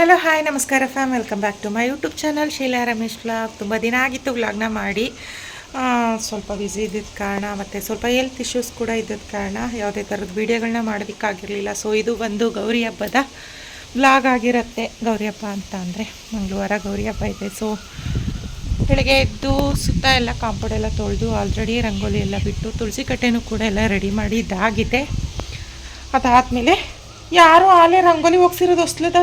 Hello hi ನಮಸ್ಕಾರ fam welcome back to my YouTube channel Sheela Ramesh vlog ತುಂಬ ದಿನ ಆಗಿತ್ತು ವ್ಲಾಗ್ನ ಮಾಡಿ. ಸ್ವಲ್ಪ ಬ್ಯುಸಿ ಇದ್ದಿದ್ದ ಕಾರಣ ಮತ್ತು ಸ್ವಲ್ಪ ಹೆಲ್ತ್ ಇಶ್ಯೂಸ್ ಕೂಡ ಇದ್ದಿದ್ದ ಕಾರಣ ಯಾವುದೇ ಥರದ ವೀಡಿಯೋಗಳನ್ನ ಮಾಡೋದಕ್ಕಾಗಿರಲಿಲ್ಲ ಸೊ ಇದು ಬಂದು ಗೌರಿ ಹಬ್ಬದ ವ್ಲಾಗ್ ಆಗಿರುತ್ತೆ. ಗೌರಿ ಹಬ್ಬ ಅಂತ ಅಂದರೆ ಮಂಗಳವಾರ ಗೌರಿ ಹಬ್ಬ ಇದೆ. ಸೊ ಬೆಳಗ್ಗೆ ಎದ್ದು ಸುತ್ತ ಎಲ್ಲ ಕಾಂಪೌಂಡ್ ಎಲ್ಲ ತೊಳೆದು ಆಲ್ರೆಡಿ ರಂಗೋಲಿ ಎಲ್ಲ ಬಿಟ್ಟು ತುಳಸಿ ಕಟ್ಟೆನೂ ಕೂಡ ಎಲ್ಲ ರೆಡಿ ಮಾಡಿ ಇದಾಗಿದೆ. ಅದಾದಮೇಲೆ ಯಾರು ಆಲೆ ರಂಗೋಲಿ ಹೋಗ್ಸಿರೋದು ಹೊಸ್ಲದ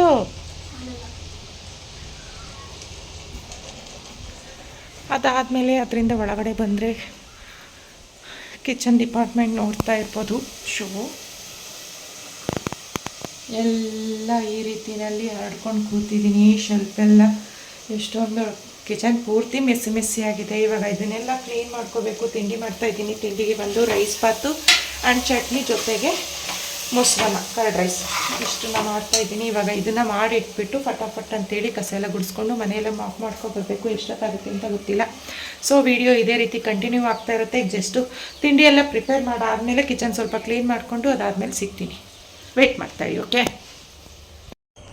ಅದಾದಮೇಲೆ ಅದರಿಂದ ಒಳಗಡೆ ಬಂದರೆ ಕಿಚನ್ ಡಿಪಾರ್ಟ್ಮೆಂಟ್ ನೋಡ್ತಾ ಇರ್ಬೋದು ಶೂ ಎಲ್ಲ ಈ ರೀತಿಯಲ್ಲಿ ಹರಡ್ಕೊಂಡು ಕೂತಿದ್ದೀನಿ ಶೆಲ್ಫ್ ಎಲ್ಲ ಎಷ್ಟೊಂದು ಕಿಚನ್ ಪೂರ್ತಿ ಮೆಸ್ಸಿ ಮೆಸ್ಸಿ ಆಗಿದೆ. ಇವಾಗ ಇದನ್ನೆಲ್ಲ ಕ್ಲೀನ್ ಮಾಡ್ಕೋಬೇಕು. ತಿಂಡಿ ಮಾಡ್ತಾಯಿದ್ದೀನಿ ತಿಂಡಿಗೆ ಬಂದು ರೈಸ್ ಬಾತು ಆ್ಯಂಡ್ ಚಟ್ನಿ ಜೊತೆಗೆ ಮೊಸರನ್ನ, ಕರ್ಡ್ ರೈಸ್. ಇಷ್ಟನ್ನ ಮಾಡ್ತಾ ಇದ್ದೀನಿ. ಇವಾಗ ಇದನ್ನು ಮಾಡಿ ಇಟ್ಬಿಟ್ಟು ಫಟಾಫಟ್ ಅಂತೇಳಿ ಕಸ ಎಲ್ಲ ಗುಡಿಸ್ಕೊಂಡು ಮನೆಯಲ್ಲೇ ಮಾಫ್ ಮಾಡ್ಕೊಬರ್ಬೇಕು ಎಷ್ಟೊತ್ತಾಗುತ್ತೆ ಅಂತ ಗೊತ್ತಿಲ್ಲ. ಸೊ ವಿಡಿಯೋ ಇದೇ ರೀತಿ ಕಂಟಿನ್ಯೂ ಆಗ್ತಾ ಇರುತ್ತೆ. ಜಸ್ಟು ತಿಂಡಿ ಎಲ್ಲ ಪ್ರಿಪೇರ್ ಮಾಡಾದಮೇಲೆ ಕಿಚನ್ ಸ್ವಲ್ಪ ಕ್ಲೀನ್ ಮಾಡಿಕೊಂಡು ಅದಾದಮೇಲೆ ಸಿಗ್ತೀನಿ. ವೆಯ್ಟ್ ಮಾಡ್ತಾಯಿ ಓಕೆ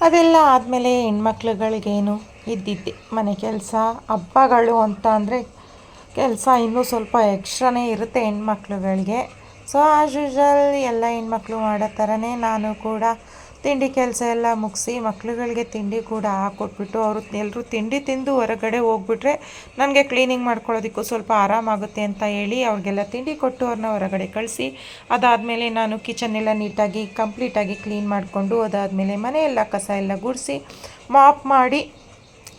ಅದೆಲ್ಲ ಆದಮೇಲೆ ಹೆಣ್ಮಕ್ಳುಗಳಿಗೇನು ಇದ್ದಿದ್ದೆ. ಮನೆ ಕೆಲಸ, ಹಬ್ಬಗಳು ಅಂತ ಅಂದರೆ ಕೆಲಸ ಇನ್ನೂ ಸ್ವಲ್ಪ ಎಕ್ಸ್ಟ್ರಾನೇ ಇರುತ್ತೆ ಹೆಣ್ಮಕ್ಳುಗಳಿಗೆ. ಸೊ ಆಸ್ ಯೂಶಲ್ ಎಲ್ಲ ಹೆಣ್ಮಕ್ಳು ಮಾಡೋ ಥರನೇ ನಾನು ಕೂಡ ತಿಂಡಿ ಕೆಲಸ ಎಲ್ಲ ಮುಗಿಸಿ ಮಕ್ಳುಗಳಿಗೆ ತಿಂಡಿ ಕೂಡ ಹಾಕ್ಕೊಟ್ಬಿಟ್ಟು ಅವರು ಎಲ್ಲರೂ ತಿಂಡಿ ತಿಂದು ಹೊರಗಡೆ ಹೋಗ್ಬಿಟ್ರೆ ನನಗೆ ಕ್ಲೀನಿಂಗ್ ಮಾಡ್ಕೊಳ್ಳೋದಕ್ಕೂ ಸ್ವಲ್ಪ ಆರಾಮಾಗುತ್ತೆ ಅಂತ ಹೇಳಿ ಅವ್ರಿಗೆಲ್ಲ ತಿಂಡಿ ಕೊಟ್ಟು ಅವ್ರನ್ನ ಹೊರಗಡೆ ಕಳಿಸಿ. ಅದಾದಮೇಲೆ ನಾನು ಕಿಚನ್ ಎಲ್ಲ ನೀಟಾಗಿ ಕಂಪ್ಲೀಟಾಗಿ ಕ್ಲೀನ್ ಮಾಡಿಕೊಂಡು ಅದಾದಮೇಲೆ ಮನೆಯೆಲ್ಲ ಕಸ ಎಲ್ಲ ಗುಡಿಸಿ ಮಾಪ್ ಮಾಡಿ,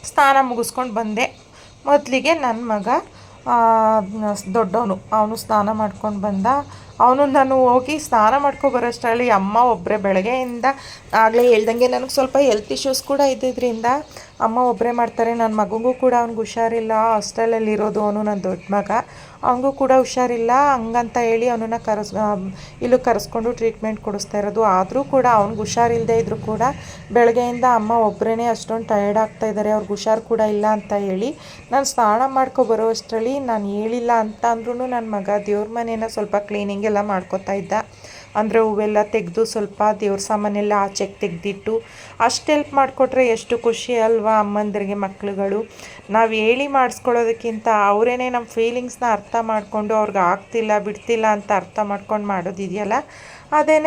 ಸ್ನಾನ ಮುಗಿಸ್ಕೊಂಡು ಬಂದೆ. ಮೊದಲಿಗೆ ನನ್ನ ಮಗ ದೊಡ್ಡವನು. ಅವನು ಸ್ನಾನ ಮಾಡ್ಕೊಂಡು ಬಂದ. ಅವನು ನಾನು ಹೋಗಿ ಸ್ನಾನ ಮಾಡ್ಕೊ ಬರೋಷ್ಟರಲ್ಲಿ ಅಮ್ಮ ಒಬ್ಬರೇ ಬೆಳಗ್ಗೆಯಿಂದ ಆಗಲೇ ಹೇಳ್ದಂಗೆ ನನಗೆ ಸ್ವಲ್ಪ ಹೆಲ್ತ್ ಇಶ್ಯೂಸ್ ಕೂಡ ಇದ್ದಿದ್ದರಿಂದ ಅಮ್ಮ ಒಬ್ಬರೇ ಮಾಡ್ತಾರೆ. ನನ್ನ ಮಗನಿಗೂ ಕೂಡ ಅವ್ನಿಗೆ ಹುಷಾರಿಲ್ಲ. ಹಾಸ್ಟೆಲಲ್ಲಿ ಇರೋದು ಅವನು ನನ್ನ ದೊಡ್ಡ ಮಗ. ಅವನಿಗೂ ಕೂಡ ಹುಷಾರಿಲ್ಲ. ಹಂಗಂತ ಹೇಳಿ ಅವನನ್ನು ಕರೆಸ್ ಇಲ್ಲೂ ಕರೆಸ್ಕೊಂಡು ಟ್ರೀಟ್ಮೆಂಟ್ ಕೊಡಿಸ್ತಾ ಇರೋದು. ಆದರೂ ಕೂಡ ಅವ್ನಿಗೆ ಹುಷಾರಿಲ್ಲದೆ ಇದ್ದರೂ ಕೂಡ ಬೆಳಗ್ಗೆಯಿಂದ ಅಮ್ಮ ಒಬ್ಬರೇ ಅಷ್ಟೊಂದು ಟಯರ್ಡ್ ಆಗ್ತಾ ಇದ್ದಾರೆ ಅವ್ರಿಗೆ ಹುಷಾರು ಕೂಡ ಇಲ್ಲ ಅಂತ ಹೇಳಿ ನಾನು ಸ್ನಾನ ಮಾಡ್ಕೊ ಬರೋ ಅಷ್ಟರಲ್ಲಿ ನಾನು ಹೇಳಿಲ್ಲ ಅಂತ ಅಂದ್ರೂ ನನ್ನ ಮಗ ದೇವ್ರ ಮನೇನ ಸ್ವಲ್ಪ ಕ್ಲೀನಿಂಗ್ ಎಲ್ಲ ಮಾಡ್ಕೊತಾ ಇದ್ದ. ಅಂದರೆ ಹೂವೆಲ್ಲ ತೆಗೆದು ಸ್ವಲ್ಪ ದೇವ್ರ ಸಾಮಾನೆಲ್ಲ ಆಚೆಗೆ ತೆಗೆದಿಟ್ಟು ಅಷ್ಟು ಹೆಲ್ಪ್ ಮಾಡಿಕೊಟ್ರೆ ಎಷ್ಟು ಖುಷಿ ಅಲ್ವಾ ಅಮ್ಮಂದಿರಿಗೆ ಮಕ್ಕಳುಗಳು ನಾವು ಹೇಳಿ ಮಾಡಿಸ್ಕೊಳ್ಳೋದಕ್ಕಿಂತ ಅವರೇನೆ ನಮ್ಮ ಫೀಲಿಂಗ್ಸ್ನ ಅರ್ಥ ಮಾಡಿಕೊಂಡು ಅವ್ರಿಗೆ ಆಗ್ತಿಲ್ಲ, ಬಿಡ್ತಿಲ್ಲ ಅಂತ ಅರ್ಥ ಮಾಡ್ಕೊಂಡು ಮಾಡೋದಿದೆಯಲ್ಲ ಅದೇ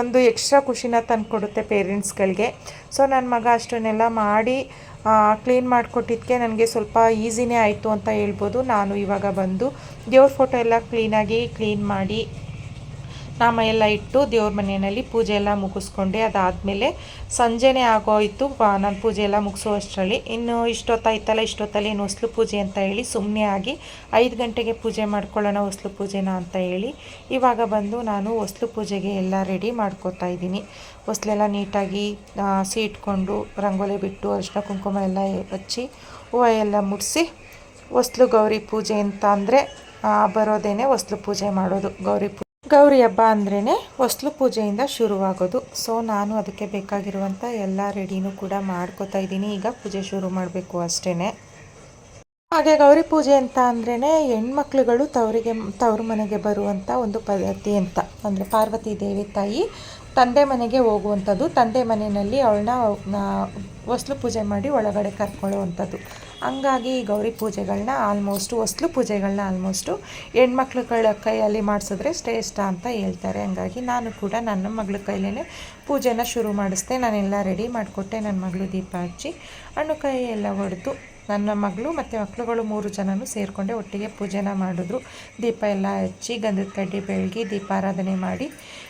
ಒಂದು ಎಕ್ಸ್ಟ್ರಾ ಖುಷಿನ ತಂದುಕೊಡುತ್ತೆ ಪೇರೆಂಟ್ಸ್ಗಳಿಗೆ ಸೊ ನನ್ನ ಮಗ ಅಷ್ಟನ್ನೆಲ್ಲ ಮಾಡಿ ಕ್ಲೀನ್ ಮಾಡಿಕೊಟ್ಟಿದ್ದಕ್ಕೆ ನನಗೆ ಸ್ವಲ್ಪ ಈಸಿನೇ ಆಯಿತು ಅಂತ ಹೇಳ್ಬೋದು. ನಾನು ಇವಾಗ ಬಂದು ದೇವ್ರ ಫೋಟೋ ಎಲ್ಲ ಕ್ಲೀನಾಗಿ ಕ್ಲೀನ್ ಮಾಡಿ ನಾಮ ಎಲ್ಲ ಇಟ್ಟು ದೇವ್ರ ಮನೆಯಲ್ಲಿ ಪೂಜೆ ಎಲ್ಲ ಮುಗಿಸ್ಕೊಂಡೆ. ಅದಾದಮೇಲೆ ಸಂಜೆನೇ ಆಗೋಯಿತು. ನಾನು ಪೂಜೆ ಎಲ್ಲ ಮುಗಿಸೋ ಅಷ್ಟರಲ್ಲಿ ಇನ್ನು ಇಷ್ಟೊತ್ತಾಯ್ತಲ್ಲ, ಇಷ್ಟೊತ್ತಲ್ಲಿ ಏನು ಹೊಸ್ಲು ಪೂಜೆ ಅಂತ ಹೇಳಿ ಸುಮ್ಮನೆ ಆಗಿ ಐದು ಗಂಟೆಗೆ ಪೂಜೆ ಮಾಡ್ಕೊಳ್ಳೋಣ ಹೊಸ್ಲು ಪೂಜೆನ ಅಂತ ಹೇಳಿ ಇವಾಗ ಬಂದು ನಾನು ಹೊಸ್ಲು ಪೂಜೆಗೆ ಎಲ್ಲ ರೆಡಿ ಮಾಡ್ಕೋತಾ ಇದ್ದೀನಿ. ಹೊಸ್ಲೆಲ್ಲ ನೀಟಾಗಿ ಹಸಿ ಇಟ್ಕೊಂಡು ರಂಗೋಲಿ ಬಿಟ್ಟು ಅರಿಶಿನ ಕುಂಕುಮ ಎಲ್ಲ ಹಚ್ಚಿ ಹೂವು ಎಲ್ಲ ಮುಡಿಸಿ ಹೊಸ್ಲು ಗೌರಿ ಪೂಜೆ ಅಂತ ಅಂದರೆ ಬರೋದೇನೆ ಹೊಸ್ಲು ಪೂಜೆ ಮಾಡೋದು ಗೌರಿ ಪೂಜೆ ಗೌರಿ ಹಬ್ಬ ಅಂದ್ರೇ ಹೊಸ್ಲು ಪೂಜೆಯಿಂದ ಶುರುವಾಗೋದು. ಸೊ ನಾನು ಅದಕ್ಕೆ ಬೇಕಾಗಿರುವಂಥ ಎಲ್ಲ ರೆಡಿನೂ ಕೂಡ ಮಾಡ್ಕೋತಾ ಇದ್ದೀನಿ. ಈಗ ಪೂಜೆ ಶುರು ಮಾಡಬೇಕು ಅಷ್ಟೇ ಹಾಗೆ ಗೌರಿ ಪೂಜೆ ಅಂತ ಅಂದ್ರೇ ಹೆಣ್ಮಕ್ಳುಗಳು ತವರಿಗೆ, ತವ್ರ ಮನೆಗೆ ಬರುವಂಥ ಒಂದು ಪದ್ಧತಿ ಅಂತ. ಅಂದರೆ ಪಾರ್ವತಿ ದೇವಿ ತಾಯಿ ತಂದೆ ಮನೆಗೆ ಹೋಗುವಂಥದ್ದು. ತಂದೆ ಮನೆಯಲ್ಲಿ ಅವಳನ್ನ ಹೊಸ್ಲು ಪೂಜೆ ಮಾಡಿ ಒಳಗಡೆ ಕರ್ಕೊಳ್ಳುವಂಥದ್ದು. ಹಂಗಾಗಿ ಗೌರಿ ಪೂಜೆಗಳನ್ನ ಆಲ್ಮೋಸ್ಟು ಹೊಸ್ಲು ಪೂಜೆಗಳನ್ನ ಆಲ್ಮೋಸ್ಟು ಹೆಣ್ಮಕ್ಳುಗಳ ಕೈಯಲ್ಲಿ ಮಾಡಿಸಿದ್ರೆ ಶ್ರೇಷ್ಠ ಅಂತ ಹೇಳ್ತಾರೆ. ಹಂಗಾಗಿ ನಾನು ಕೂಡ ನನ್ನ ಮಗಳ ಕೈಲೇ ಪೂಜೆನ ಶುರು ಮಾಡಿಸ್ದೆ. ನಾನೆಲ್ಲ ರೆಡಿ ಮಾಡಿಕೊಟ್ಟೆ ನನ್ನ ಮಗಳು ದೀಪ ಹಚ್ಚಿ ಹಣ್ಣು ಕೈ ಎಲ್ಲ ಹೊಡೆದು ನನ್ನ ಮಗಳು ಮತ್ತು ಮಕ್ಕಳುಗಳು ಮೂರು ಜನನೂ ಸೇರಿಕೊಂಡೆ ಒಟ್ಟಿಗೆ ಪೂಜೆನ ಮಾಡಿದ್ರು. ದೀಪ ಎಲ್ಲ ಹಚ್ಚಿ, ಗಂಧದ ಕಡ್ಡಿ ಬೆಳಗಿ, ದೀಪಾರಾಧನೆ ಮಾಡಿ.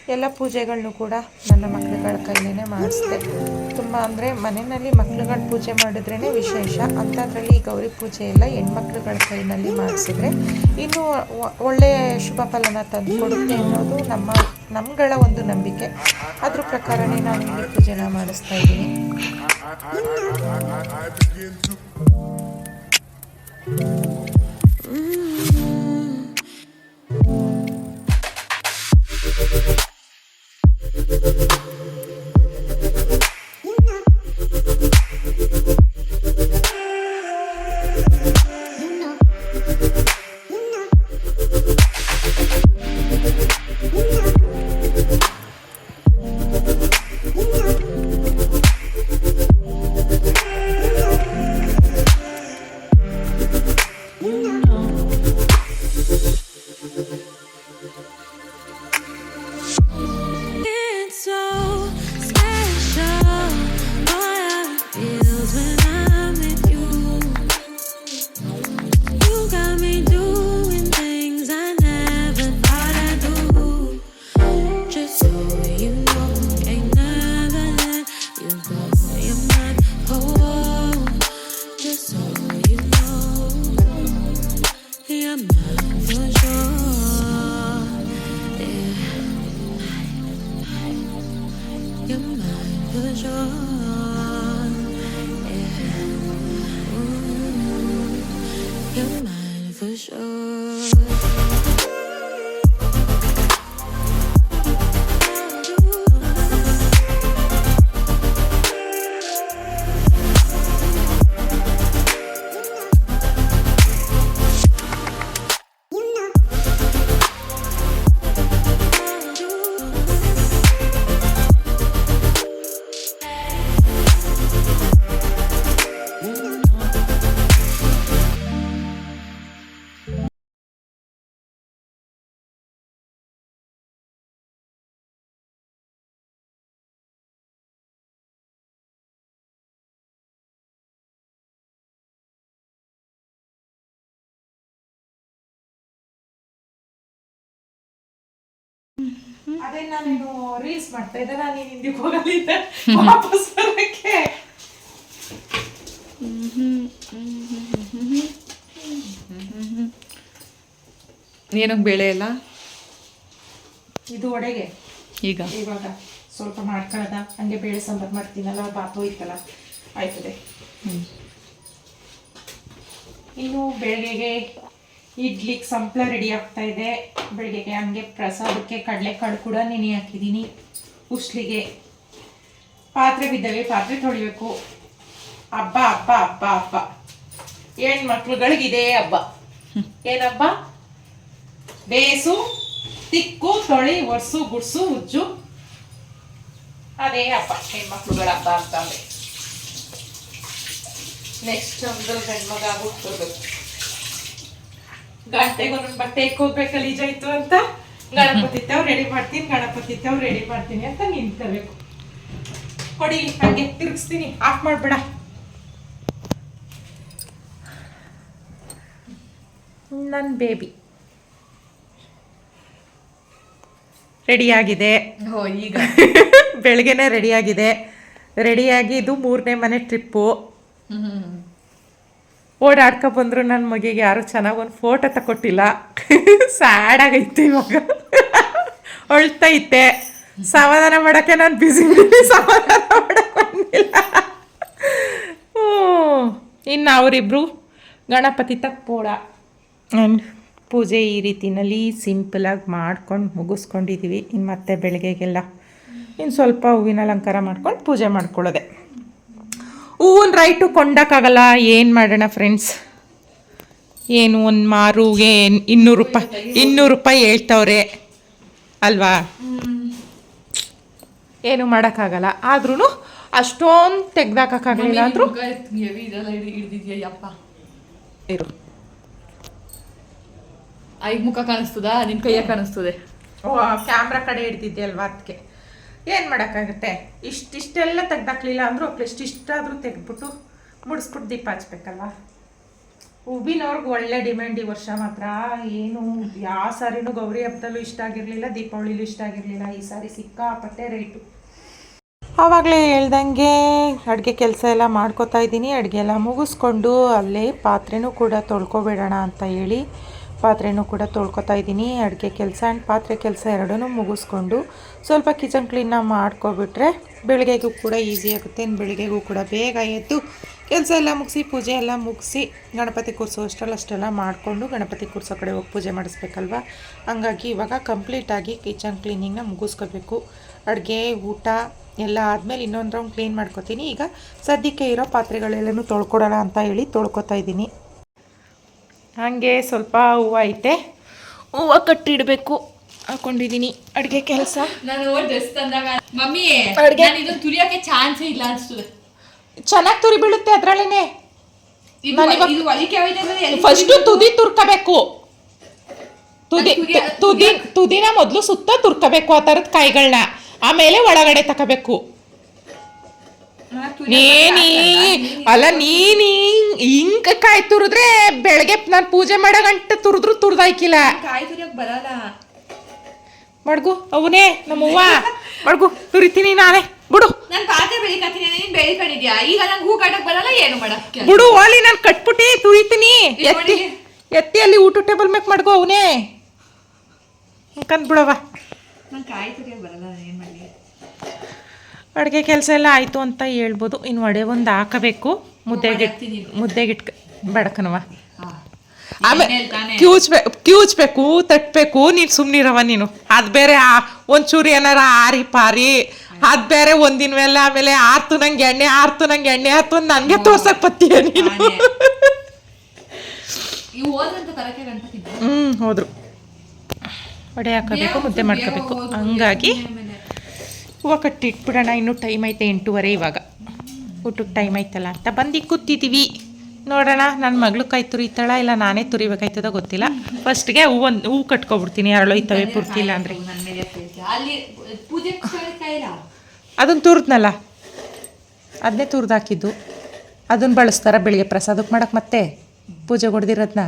ಎಲ್ಲ ಪೂಜೆಗಳನ್ನು ಕೂಡ ನನ್ನ ಮಕ್ಕಳುಗಳ ಕೈಲೇ ಮಾಡಿಸಿದೆ ತುಂಬ ಅಂದರೆ ಮನೆಯಲ್ಲಿ ಮಕ್ಳುಗಳ ಪೂಜೆ ಮಾಡಿದ್ರೇ ವಿಶೇಷ ಅಂಥದ್ರಲ್ಲಿ ಗೌರಿ ಪೂಜೆ ಎಲ್ಲ ಹೆಣ್ಮಕ್ಳುಗಳ ಕೈನಲ್ಲಿ ಮಾಡಿಸಿದ್ರೆ ಇನ್ನೂ ಒಳ್ಳೆಯ ಶುಭ ಫಲನ ತಂದು ಕೊಡುತ್ತೆ ಅನ್ನೋದು ನಮ್ಮ ನಮ್ಗಳ ಒಂದು ನಂಬಿಕೆ ಅದ್ರ ಪ್ರಕಾರನೇ ನಾನು ಈ ಪೂಜೆನ ಮಾಡಿಸ್ತಾ ಇದ್ದೀನಿ you're mine for sure. ಅದೇ ನಾನು ರೀಲ್ಸ್ ಮಾಡ್ತಾ ಇದ್ದೆ ನಾನು ನೀನು ಹಿಂದಿಗೆ ಹೋಗಲಿದ್ದೆ ವಾಪಸ್ ಬರಕ್ಕೆ. ಏನಕ್ಕೆ ಬೇಳೆ ಇಲ್ಲ? ಇದು ಒಡೆಗೆ. ಈಗ? ಇವಾಗ ಸ್ವಲ್ಪ ಮಾಡ್ಕೊಳ್ಳೋದ ಹಂಗೆ ಬೇಳೆ ಸಾಂಬಾರು ಮಾಡ್ತೀನಲ್ಲ ಬಾತು ಇತ್ತಲ್ಲ ಆಯ್ತದೆ. ಇನ್ನು ಬೆಳಗ್ಗೆಗೆ ಇಡ್ಲಿಗೆ ಸಂಪ್ಳ ರೆಡಿ ಆಗ್ತಾ ಇದೆ. ಬೆಳಿಗ್ಗೆ ಹಂಗೆ ಪ್ರಸಾದಕ್ಕೆ ಕಡಲೆಕಾಳು ಕೂಡ ನೆನೆ ಹಾಕಿದ್ದೀನಿ. ಉಸ್ಲಿಗೆ ಪಾತ್ರೆ ಬಿದ್ದಾವೆ, ಪಾತ್ರೆ ತೊಳಿಬೇಕು. ಹಬ್ಬ ಹಬ್ಬ ಹಬ್ಬ ಹಬ್ಬ. ಹೆಣ್ಮಕ್ಳುಗಳಿಗಿದೆ ಹಬ್ಬ. ಏನಬ್ಬ? ಬೇಸು, ತಿಕ್ಕು, ತೊಳಿ, ಒರ್ಸು, ಗುಡ್ಸು, ಉಜ್ಜು. ಅದೇ ಹಬ್ಬ, ಹೆಣ್ಮಕ್ಳುಗಳ ಹಬ್ಬ ಅಂತಂದ್ರೆ. ನೆಕ್ಸ್ಟ್ ಒಂದು ಗಂಡ್ಮಗ ಗಂಟೆಗೆ ಒಂದೊಂದು ಬಟ್ಟೆ ಇಕ್ಕೋಗ್ಬೇಕಲ್ಲ ಈಜ ಇತ್ತು ಅಂತ? ಗಣಪತಿ ತಾವ್ ರೆಡಿ ಮಾಡ್ತೀನಿ ಗಣಪತಿ ತಾವ್ ರೆಡಿ ಮಾಡ್ತೀನಿ ಅಂತ ನಿಂತ್ಕೋಬೇಕು. ಕೊಡಿ ಹಂಗೆ ತಿರುಗಿಸ್ತೀನಿ. ಆಫ್ ಮಾಡ್ಬೇಡ. ನನ್ನ ಬೇಬಿ ರೆಡಿಯಾಗಿದೆ ಓ ಈಗ. ಬೆಳಗ್ಗೆನೆ ರೆಡಿಯಾಗಿದೆ ರೆಡಿಯಾಗಿ ಇದು ಮೂರನೇ ಮನೆ ಟ್ರಿಪ್ಪು ಓಡಾಡ್ಕೊ ಬಂದ್ರು ನನ್ನ ಮಗಿಗೆ ಯಾರು ಚೆನ್ನಾಗಿ ಒಂದು ಫೋಟೋ ತಗೊಟ್ಟಿಲ್ಲ ಸ್ಯಾಡ್ ಆಗೈತೆ ಇವಾಗ. ಅಳ್ತೈತೆ. ಸಮಾಧಾನ ಮಾಡೋಕ್ಕೆ ನಾನು ಬ್ಯುಸಿ ಸಮಾಧಾನ ಮಾಡಕ್ಕೆ ಬಂದಿಲ್ಲ. ಹ್ಞೂ. ಇನ್ನು ಅವರಿಬ್ಬರು ಗಣಪತಿ ಆ್ಯಂಡ್ ಪೂಜೆ ಈ ರೀತಿನಲ್ಲಿ ಸಿಂಪಲಾಗಿ ಮಾಡ್ಕೊಂಡು ಮುಗಿಸ್ಕೊಂಡಿದ್ದೀವಿ ಇನ್ನು ಮತ್ತೆ ಬೆಳಗ್ಗೆಗೆಲ್ಲ ಇನ್ನು ಸ್ವಲ್ಪ ಹೂವಿನ ಅಲಂಕಾರ ಮಾಡ್ಕೊಂಡು ಪೂಜೆ ಮಾಡ್ಕೊಳ್ಳೋದೆ. ಹೂವಿನ ರೈಟು ಕೊಂಡಕ್ಕಾಗಲ್ಲ ಏನು ಮಾಡೋಣ ಫ್ರೆಂಡ್ಸ್ ಏನು ಒಂದು ಮಾರುಗೆ ಇನ್ನೂರು ರೂಪಾಯಿ ಇನ್ನೂರು ರೂಪಾಯಿ ಹೇಳ್ತವ್ರೆ ಅಲ್ವಾ? ಏನು ಮಾಡೋಕ್ಕಾಗಲ್ಲ ಆದ್ರೂ ಅಷ್ಟೊಂದು ತೆಗ್ದಾಕಾಗಲಿಲ್ಲ ಅಂದರೂ ಇದೆಲ್ಲ ಹಿಡಿದಿದ್ಯಾ ಯಪ್ಪ ಇರು. ಐದು ಮುಖ ಕಾಣಿಸ್ತದ? ನಿಮ್ಮ ಕೈಯ ಕಾಣಿಸ್ತದೆ. ಕ್ಯಾಮ್ರಾ ಕಡೆ ಹಿಡ್ದಿದ್ದೆ ಅಲ್ವಾ ಅದಕ್ಕೆ ಏನು ಮಾಡೋಕ್ಕಾಗುತ್ತೆ? ಇಷ್ಟಿಷ್ಟೆಲ್ಲ ತೆಗ್ದಾಕ್ಲಿಲ್ಲ ಅಂದರೂ ಅಟ್ಲೀಸ್ಟ್ ಇಷ್ಟಾದರೂ ತೆಗೆದ್ಬಿಟ್ಟು ಮುಡಿಸ್ಬಿಟ್ಟು ದೀಪ ಹಚ್ಬೇಕಲ್ಲ? ಹೂವಿನವ್ರಿಗೆ ಒಳ್ಳೆ ಡಿಮ್ಯಾಂಡ್ ಈ ವರ್ಷ ಮಾತ್ರ. ಏನು, ಯಾವ ಸಾರಿನೂ ಗೌರಿ ಹಬ್ಬದಲ್ಲೂ ಇಷ್ಟ ಆಗಿರಲಿಲ್ಲ, ದೀಪಾವಳಿಲೂ ಇಷ್ಟ ಆಗಿರಲಿಲ್ಲ. ಈ ಸಾರಿ ಸಿಕ್ಕಾಪಟ್ಟೆ ರೇಟು. ಆವಾಗಲೇ ಹೇಳ್ದಂಗೆ ಅಡುಗೆ ಕೆಲಸ ಎಲ್ಲ ಮಾಡ್ಕೋತಾ ಇದ್ದೀನಿ. ಅಡುಗೆ ಎಲ್ಲ ಮುಗಿಸ್ಕೊಂಡು ಅಲ್ಲೇ ಪಾತ್ರೆನೂ ಕೂಡ ತೊಳ್ಕೊಬೇಡೋಣ ಅಂತ ಹೇಳಿ ಪಾತ್ರೆನೂ ಕೂಡ ತೊಳ್ಕೊತಾ ಇದ್ದೀನಿ. ಅಡುಗೆ ಕೆಲಸ ಆ್ಯಂಡ್ ಪಾತ್ರೆ ಕೆಲಸ ಎರಡೂ ಮುಗಿಸ್ಕೊಂಡು ಸ್ವಲ್ಪ ಕಿಚನ್ ಕ್ಲೀನಾಗಿ ಮಾಡ್ಕೊಬಿಟ್ರೆ ಬೆಳಗ್ಗೆಗೂ ಕೂಡ ಈಸಿ ಆಗುತ್ತೆ. ಇನ್ನು ಬೆಳಗ್ಗೆಗೂ ಕೂಡ ಬೇಗ ಎದ್ದು ಕೆಲಸ ಎಲ್ಲ ಮುಗಿಸಿ, ಪೂಜೆ ಎಲ್ಲ ಮುಗಿಸಿ ಗಣಪತಿ ಕೂರಿಸೋ ಅಷ್ಟೆಲ್ಲ ಅಷ್ಟೆಲ್ಲ ಮಾಡಿಕೊಂಡು ಗಣಪತಿ ಕೂರಿಸೋ ಕಡೆ ಹೋಗಿ ಪೂಜೆ ಮಾಡಿಸ್ಬೇಕಲ್ವ? ಹಂಗಾಗಿ ಇವಾಗ ಕಂಪ್ಲೀಟಾಗಿ ಕಿಚನ್ ಕ್ಲೀನಿಂಗ್ನ ಮುಗಿಸ್ಕೋಬೇಕು. ಅಡುಗೆ, ಊಟ ಎಲ್ಲ ಆದಮೇಲೆ ಇನ್ನೊಂದು ರೌಂಡ್ ಕ್ಲೀನ್ ಮಾಡ್ಕೊತೀನಿ. ಈಗ ಸದ್ಯಕ್ಕೆ ಇರೋ ಪಾತ್ರೆಗಳೆಲ್ಲನೂ ತೊಳ್ಕೊಡೋಣ ಅಂತ ಹೇಳಿ ತೊಳ್ಕೊತಾ ಇದ್ದೀನಿ. ಹಾಗೆ ಸ್ವಲ್ಪ ಹೂವು ಐತೆ. ಹೂವು ಕಟ್ಟಿಡಬೇಕು. ಹಾಕೊಂಡಿದ್ದೀನಿ ಅಡುಗೆ ಕೆಲಸ. ನಾನು ಡ್ರೆಸ್ ತಂದಾಗ. ಮಮ್ಮಿ ಅಡುಗೆ? ತುರಿಯಕ್ಕೆ ಚಾನ್ಸೇ ಇಲ್ಲ ಅನ್ಸ್ತದೆ. ಚೆನ್ನಾಗಿ ತುರಿ ಬೀಳುತ್ತೆ ಅದರಲ್ಲೇನೆ. ಇದು ಇದು ಫಸ್ಟು ತುದಿ ತುರ್ಕಬೇಕು. ತುದಿ ತುದಿ- ತುದಿ ತುದಿನ ಮೊದಲು ಸುತ್ತ ತುರ್ಕಬೇಕು ಆ ಥರದ ಕಾಯಿಗಳನ್ನ ಆಮೇಲೆ ಒಳಗಡೆ ತಗೋಬೇಕು ನಾನು. ಅಲ್ಲ ನೀನಿ ಹಿಂಗ್ ಕಾಯಿ ತುರಿದ್ರೆ ಬೆಳಗ್ಗೆ ನಾನು ಪೂಜೆ ಮಾಡೋ ಗಂಟೆ ತುರಿದ್ರು ತುರ್ದಾಯ್ಕಿಲ್ಲ. ಕಾಯಿ ತುರಿಯಕ್ಕೆ ಬರಲ್ಲ ಮಡ್ಗು ಅವನೇ ನಮ್ಮವ್ವ. ಮಡ್ಗು ತುರಿತೀನಿ ನಾನೇ. ಬಿಡು. ನಾನು ಪಾತ್ರೆ ಬೆಳಿಕತ್ತೀನಿ ನೀನ್ ಬೆಳಿಕೊಂಡಿದ್ಯಾ ಈಗ ನಂಗೆ ಹೂ ಕಟ್ಟಕ್ ಬರಲ್ಲ ಏನು ಮಾಡಕ್ಕೆ? ಬಿಡು ಓಲಿ ನಾನು ಕಟ್ಬಿಟ್ಟಿ ತುರಿತೀನಿ. ಎತ್ತಿ ಎತ್ತಿ ಅಲ್ಲಿ ಊಟ ಟೇಬಲ್ ಮೇಕ್ ಮಡ್ಗು ಅವನೇ. ಕಂದ್ ಬಿಡವ ನಂಗೆ ಕಾಯಿ ತುರಿಯಕ್ಕೆ ಬರಲ್ಲ ಏನು ಅಡುಗೆ ಕೆಲಸ ಎಲ್ಲ ಆಯಿತು ಅಂತ ಹೇಳ್ಬೋದು. ಇನ್ನು ವಡೆ ಒಂದು ಹಾಕಬೇಕು. ಮುದ್ದೆಗೆ ಮುದ್ದೆಗೆ ಇಟ್ಕ ಬಡಕನವ ಆಮೇಲೆ ಕ್ಯೂಚ್ಬೇಕು ಕ್ಯೂಚ್ಬೇಕು ತಟ್ಟಬೇಕು ನೀನು ಸುಮ್ಮನಿರವ ನೀನು. ಅದು ಬೇರೆ ಒಂಚೂರು ಏನಾರ ಆರಿ ಪಾರಿ. ಅದು ಬೇರೆ ಒಂದಿನ ಮೇಲೆ ಆಮೇಲೆ ಆರ್ತು ನಂಗೆ ಎಣ್ಣೆ ಆರ್ತು ನಂಗೆ ಎಣ್ಣೆ ಆರ್ತು ನನಗೆ ತೋರ್ಸಕ್ಕೆ ಬತ್ತೀಯ ನೀನು? ಹ್ಞೂ ಹೋದ್ರು. ವಡೆ ಹಾಕಬೇಕು ಮುದ್ದೆ ಮಾಡ್ಕೋಬೇಕು. ಹಂಗಾಗಿ ಹೂವು ಕಟ್ಟಿ ಇಟ್ಬಿಡೋಣ ಇನ್ನೂ ಟೈಮ್ ಐತೆ ಎಂಟೂವರೆ ಇವಾಗ. ಊಟಕ್ಕೆ ಟೈಮ್ ಐತಲ್ಲ ಅಂತ ಬಂದು ಕೂತಿದ್ದೀವಿ ನೋಡೋಣ ನನ್ನ ಮಗಳು ಕೈ ತುರಿತಾಳ ಇಲ್ಲ ನಾನೇ ತುರಿಬೇಕಾಯ್ತದ ಗೊತ್ತಿಲ್ಲ. ಫಸ್ಟ್ಗೆ ಹೂವೊಂದು ಹೂವು ಕಟ್ಕೊಬಿಡ್ತೀನಿ ಅರಳೋಯ್ತವೆ ಪೂರ್ತಿ ಇಲ್ಲ ಅಂದರೆ. ಅದನ್ನು ತುರಿದ್ನಲ್ಲ? ಅದನ್ನೇ ತುರಿದಾಕಿದ್ದು. ಅದನ್ನು ಬಳಸ್ತಾರ ಬೆಳಿಗ್ಗೆ ಪ್ರಸಾದಕ್ಕೆ ಮಾಡಕ್ಕೆ ಮತ್ತೆ ಪೂಜೆ ಹೊಡೆದಿರೋದನ್ನ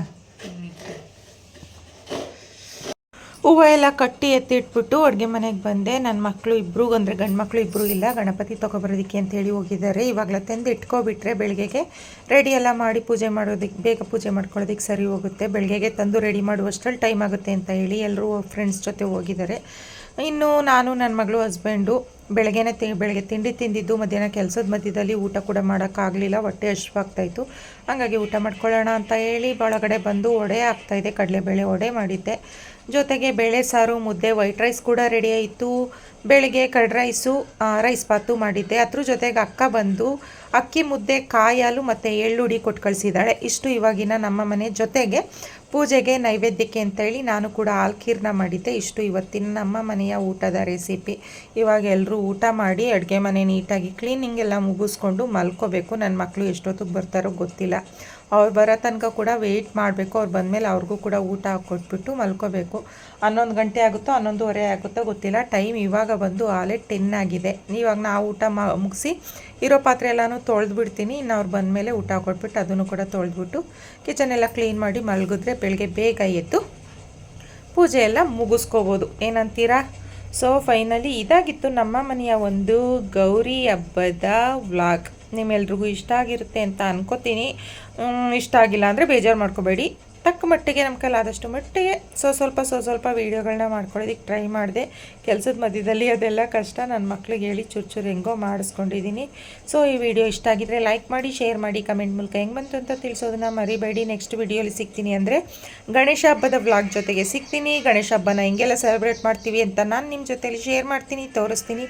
ಹೂವು ಎಲ್ಲ ಕಟ್ಟಿ ಎತ್ತಿಟ್ಬಿಟ್ಟು ಅಡುಗೆ ಮನೆಗೆ ಬಂದೆ. ನನ್ನ ಮಕ್ಕಳು ಇಬ್ಬರು ಅಂದರೆ ಗಂಡು ಮಕ್ಕಳು ಇಬ್ಬರು ಇಲ್ಲ, ಗಣಪತಿ ತೊಗೊಬರೋದಕ್ಕೆ ಅಂತೇಳಿ ಹೋಗಿದ್ದಾರೆ. ಇವಾಗಲೇ ತಂದು ಇಟ್ಕೊಬಿಟ್ರೆ ಬೆಳಗ್ಗೆಗೆ ರೆಡಿ ಎಲ್ಲ ಮಾಡಿ ಪೂಜೆ ಮಾಡೋದಕ್ಕೆ ಬೇಗ ಪೂಜೆ ಮಾಡ್ಕೊಳ್ಳೋದಕ್ಕೆ ಸರಿ ಹೋಗುತ್ತೆ. ಬೆಳಗ್ಗೆಗೆ ತಂದು ರೆಡಿ ಮಾಡುವಷ್ಟರಲ್ಲಿ ಟೈಮ್ ಆಗುತ್ತೆ ಅಂತ ಹೇಳಿ ಎಲ್ಲರೂ ಫ್ರೆಂಡ್ಸ್ ಜೊತೆ ಹೋಗಿದ್ದಾರೆ. ಇನ್ನು ನಾನು ನನ್ನ ಮಗಳು ಹಸ್ಬೆಂಡು ಬೆಳಗ್ಗೆನೇ ತಿ, ಬೆಳಗ್ಗೆ ತಿಂಡಿ ತಿಂದಿದ್ದು, ಮಧ್ಯಾಹ್ನ ಕೆಲಸದ ಮಧ್ಯದಲ್ಲಿ ಊಟ ಕೂಡ ಮಾಡೋಕ್ಕಾಗಲಿಲ್ಲ. ಹೊಟ್ಟೆ ಹಶ್ವಾಗ್ತಾಯಿತ್ತು ಹಾಗಾಗಿ ಊಟ ಮಾಡ್ಕೊಳ್ಳೋಣ ಅಂತ ಹೇಳಿ ಒಳಗಡೆ ಬಂದು ವಡೆ ಆಗ್ತಾಯಿದೆ ಕಡಲೆಬೇಳೆ ವಡೆ ಮಾಡಿದ್ದೆ. ಜೊತೆಗೆ ಬೇಳೆ ಸಾರು, ಮುದ್ದೆ ವೈಟ್ ರೈಸ್ ಕೂಡ ರೆಡಿ ಆಯಿತು. ಬೆಳಿಗ್ಗೆ ಕರ್ಡ್ ರೈಸು ರೈಸ್ ಬಾತು ಮಾಡಿದ್ದೆ. ಅದ್ರ ಜೊತೆಗೆ ಅಕ್ಕ ಬಂದು ಅಕ್ಕಿ, ಮುದ್ದೆ ಕಾಯಾಲು ಮತ್ತು ಎಳ್ಳುಡಿ ಕೊಟ್ಟು ಕಳಿಸಿದ್ದಾಳೆ ಇಷ್ಟು ಇವಾಗಿನ ನಮ್ಮ ಮನೆ ಜೊತೆಗೆ ಪೂಜೆಗೆ ನೈವೇದ್ಯಕ್ಕೆ ಅಂತೇಳಿ ನಾನು ಕೂಡ ಹಾಲು ಖೀರ್ನ ಮಾಡಿದ್ದೆ. ಇಷ್ಟು ಇವತ್ತಿನ ನಮ್ಮ ಮನೆಯ ಊಟದ ರೆಸಿಪಿ ಇವಾಗ ಎಲ್ಲರೂ ಊಟ ಮಾಡಿ ಅಡುಗೆ ಮನೆ ನೀಟಾಗಿ ಕ್ಲೀನಿಂಗ್ ಎಲ್ಲ ಮುಗಿಸ್ಕೊಂಡು ಮಲ್ಕೋಬೇಕು. ನನ್ನ ಮಕ್ಕಳು ಎಷ್ಟೊತ್ತಿಗೆ ಬರ್ತಾರೋ ಗೊತ್ತಿಲ್ಲ. ಅವ್ರು ಬರೋ ತನಕ ಕೂಡ ವೆಯ್ಟ್ ಮಾಡಬೇಕು. ಅವ್ರು ಬಂದಮೇಲೆ ಅವ್ರಿಗೂ ಕೂಡ ಊಟ ಹಾಕ್ಕೊಟ್ಬಿಟ್ಟು ಮಲ್ಕೋಬೇಕು. ಹನ್ನೊಂದು ಗಂಟೆ ಆಗುತ್ತೋ, ಹನ್ನೊಂದುವರೆ ಆಗುತ್ತೋ ಗೊತ್ತಿಲ್ಲ. ಟೈಮ್ ಇವಾಗ ಬಂದು ಆಲೇ ಟೆನ್ ಆಗಿದೆ. ಇವಾಗ ನಾವು ಊಟ ಮುಗಿಸಿ ಇರೋ ಪಾತ್ರೆ ಎಲ್ಲನೂ ತೊಳೆದು ಬಿಡ್ತೀನಿ ಇನ್ನು ಅವ್ರು ಬಂದಮೇಲೆ ಊಟ ಕೊಟ್ಬಿಟ್ಟು ಅದನ್ನು ಕೂಡ ತೊಳೆದ್ಬಿಟ್ಟು ಕಿಚನ್ ಎಲ್ಲ ಕ್ಲೀನ್ ಮಾಡಿ ಮಲಗಿದ್ರೆ ಬೆಳಗ್ಗೆ ಬೇಗ ಎದ್ದು ಪೂಜೆ ಎಲ್ಲ ಮುಗಿಸ್ಕೋಬೋದು. ಏನಂತೀರಾ? ಸೊ ಫೈನಲಿ ಇದಾಗಿತ್ತು ನಮ್ಮ ಮನೆಯ ಒಂದು ಗೌರಿ ಹಬ್ಬದ ವ್ಲಾಗ್ ನಿಮ್ಮೆಲ್ರಿಗೂ ಇಷ್ಟ ಆಗಿರುತ್ತೆ ಅಂತ ಅನ್ಕೋತೀನಿ. ಇಷ್ಟ ಆಗಿಲ್ಲ ಅಂದರೆ ಬೇಜಾರು ಮಾಡ್ಕೋಬೇಡಿ. ತಕ್ಕ ಮಟ್ಟಿಗೆ ನಮ್ಮ ಕೈಲಾದಷ್ಟು ಮಟ್ಟಿಗೆ ಸೊ ಸ್ವಲ್ಪ ಸೊ ಸ್ವಲ್ಪ ವೀಡಿಯೋಗಳನ್ನ ಮಾಡ್ಕೊಳ್ಳೋದಕ್ಕೆ ಟ್ರೈ ಮಾಡಿದೆ. ಕೆಲಸದ ಮಧ್ಯದಲ್ಲಿ ಅದೆಲ್ಲ ಕಷ್ಟ. ನನ್ನ ಮಕ್ಳಿಗೆ ಹೇಳಿ ಚೂರು ಚೂರು ಹೆಂಗೋ ಮಾಡಿಸ್ಕೊಂಡಿದ್ದೀನಿ. ಸೊ ಈ ವಿಡಿಯೋ ಇಷ್ಟ ಆಗಿದ್ರೆ ಲೈಕ್ ಮಾಡಿ, ಶೇರ್ ಮಾಡಿ, ಕಮೆಂಟ್ ಮೂಲಕ ಹೆಂಗೆ ಬಂತು ಅಂತ ತಿಳಿಸೋದನ್ನ ಮರಿಬೇಡಿ. ನೆಕ್ಸ್ಟ್ ವಿಡಿಯೋಲಿ ಸಿಗ್ತೀನಿ ಅಂದರೆ ಗಣೇಶ ಹಬ್ಬದ ವ್ಲಾಗ್ ಜೊತೆಗೆ ಸಿಗ್ತೀನಿ. ಗಣೇಶ ಹಬ್ಬನ ಹೆಂಗೆಲ್ಲ ಸೆಲೆಬ್ರೇಟ್ ಮಾಡ್ತೀವಿ ಅಂತ ನಾನು ನಿಮ್ಮ ಜೊತೆಲಿ ಶೇರ್ ಮಾಡ್ತೀನಿ, ತೋರಿಸ್ತೀನಿ.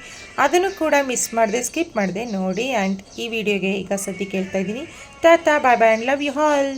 ಅದನ್ನು ಕೂಡ ಮಿಸ್ ಮಾಡಿದೆ ಸ್ಕಿಪ್ ಮಾಡಿದೆ ನೋಡಿ. ಆ್ಯಂಡ್ ಈ ವಿಡಿಯೋಗೆ ಈಗ ಸದ್ಯ ಕೇಳ್ತಾ ಇದ್ದೀನಿ. Tata bye bye and love you all